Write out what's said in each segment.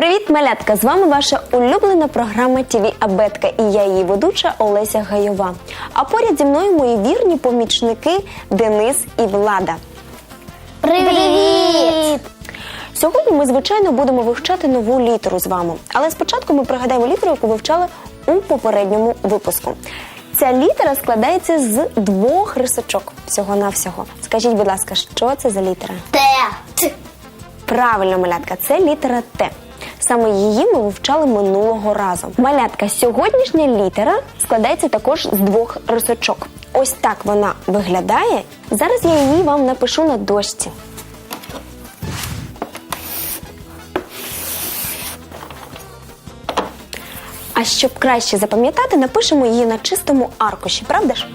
Привіт, малятка! З вами ваша улюблена програма ТВ Абетка і я її ведуча Олеся Гайова. А поряд зі мною мої вірні помічники Денис і Влада. Привіт! Сьогодні ми, звичайно, будемо вивчати нову літеру з вами. Але спочатку ми пригадаємо літеру, яку вивчали у попередньому випуску. Ця літера складається з двох рисочок всього-навсього. Скажіть, будь ласка, що це за літера? Т. Т. Правильно, малятка, це літера Т. Саме її ми вивчали минулого разу. Малятка, сьогоднішня літера складається також з двох рисочок. Ось так вона виглядає. Зараз я її вам напишу на дошці. А щоб краще запам'ятати, напишемо її на чистому аркуші, правда ж?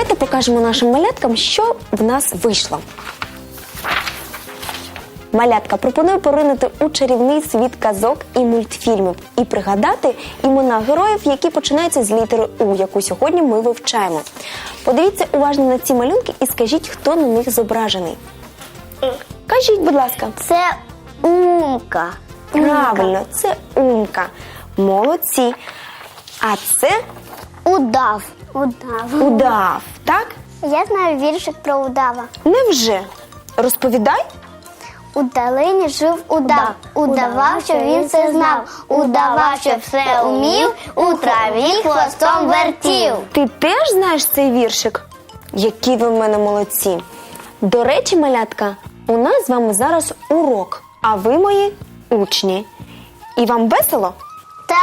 Давайте покажемо нашим маляткам, що в нас вийшло. Малятка пропоную поринути у чарівний світ казок і мультфільмів і пригадати імена героїв, які починаються з літери У, яку сьогодні ми вивчаємо. Подивіться уважно на ці малюнки і скажіть, хто на них зображений. Кажіть, будь ласка, Це умка. правильно, це умка. Молодці. А це Удав. Удав. удав, так? Я знаю віршик про удава. Невже? Розповідай. У долині жив удав. Удавав, що він все знав. Удавав, що все умів. У траві хвостом вертів. Ти теж знаєш цей віршик? Які ви в мене молодці. До речі, малятка, у нас з вами зараз урок, а ви мої учні. І вам весело? Так.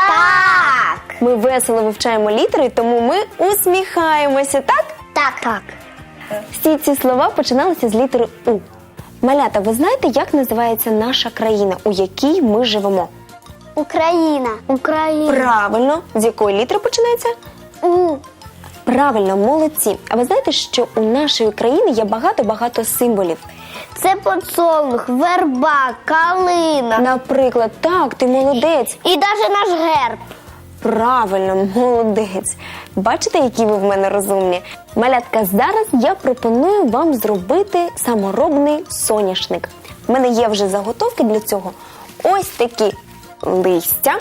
Ми весело вивчаємо літери, тому ми усміхаємося, так? Так. Так. Всі ці слова починалися з літери У. Малята, ви знаєте, як називається наша країна, у якій ми живемо? Україна. Україна. Правильно, з якої літери починається? У. Правильно, молодці. А ви знаєте, що у нашої країни є багато-багато символів. Це подсолнух, верба, калина. Наприклад, так, ти молодець. І навіть наш герб. Правильно, молодець. Бачите, які ви в мене розумні? Малятка, зараз я пропоную вам зробити саморобний соняшник. У мене є вже заготовки для цього. Ось такі листя.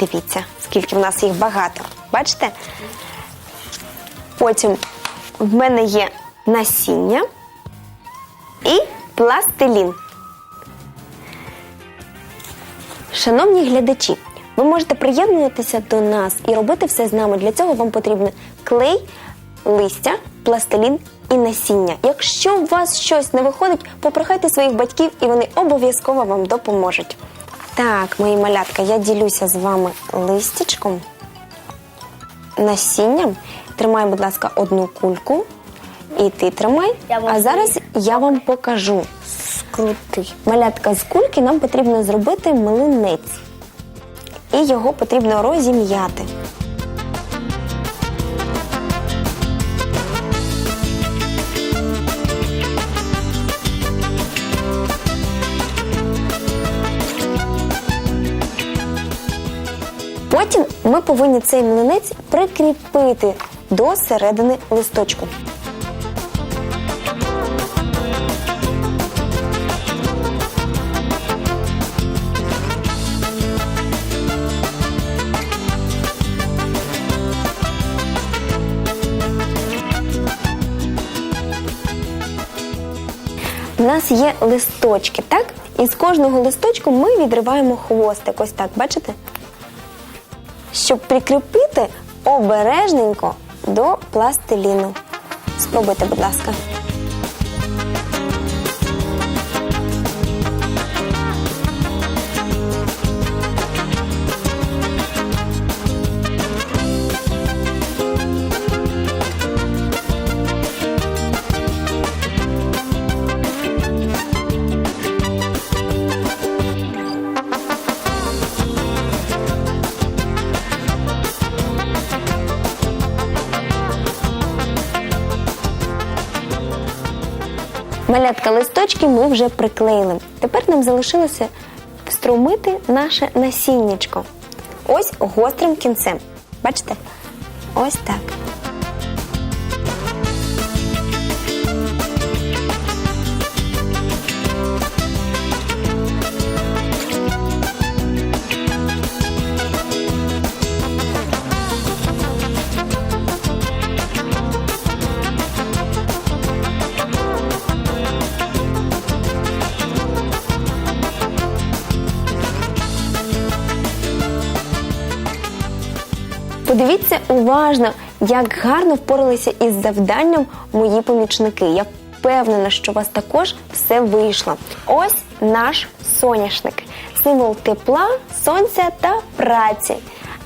Дивіться, скільки в нас їх багато. Бачите? Потім в мене є насіння і пластилін. Шановні глядачі, ви можете приєднуватися до нас і робити все з нами. Для цього вам потрібен клей, листя, пластилін і насіння. Якщо у вас щось не виходить, попрохайте своїх батьків, і вони обов'язково вам допоможуть. Так, мої малятка, я ділюся з вами листячком, насінням. Тримай, будь ласка, одну кульку. І ти тримай. А зараз я вам покажу. Крутий. Малятка з кульки нам потрібно зробити млинець. І його потрібно розім'яти. Потім ми повинні цей млинець прикріпити до середини листочку. Нас є листочки, так? І з кожного листочку ми відриваємо хвостик. Ось так, бачите? Щоб прикріпити обережненько до пластиліну. Спробуйте, будь ласка. Малятка листочки ми вже приклеїли. Тепер нам залишилося вструмити наше насіннячко. ось гострим кінцем. Бачите? Ось так. Подивіться уважно, як гарно впоралися із завданням мої помічники. Я впевнена, що у вас також все вийшло. Ось наш соняшник, символ тепла, сонця та праці.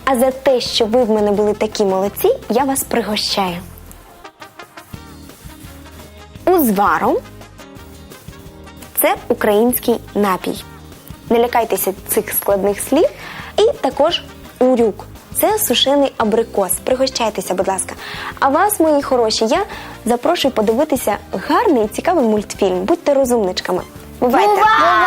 А за те, що ви в мене були такі молодці, я вас пригощаю. Узваром це український напій. Не лякайтеся цих складних слів. І також урюк. Це сушений абрикос. Пригощайтеся, будь ласка. А вас, мої хороші, я запрошую подивитися гарний і цікавий мультфільм. Будьте розумничками. Бувайте! Бувай!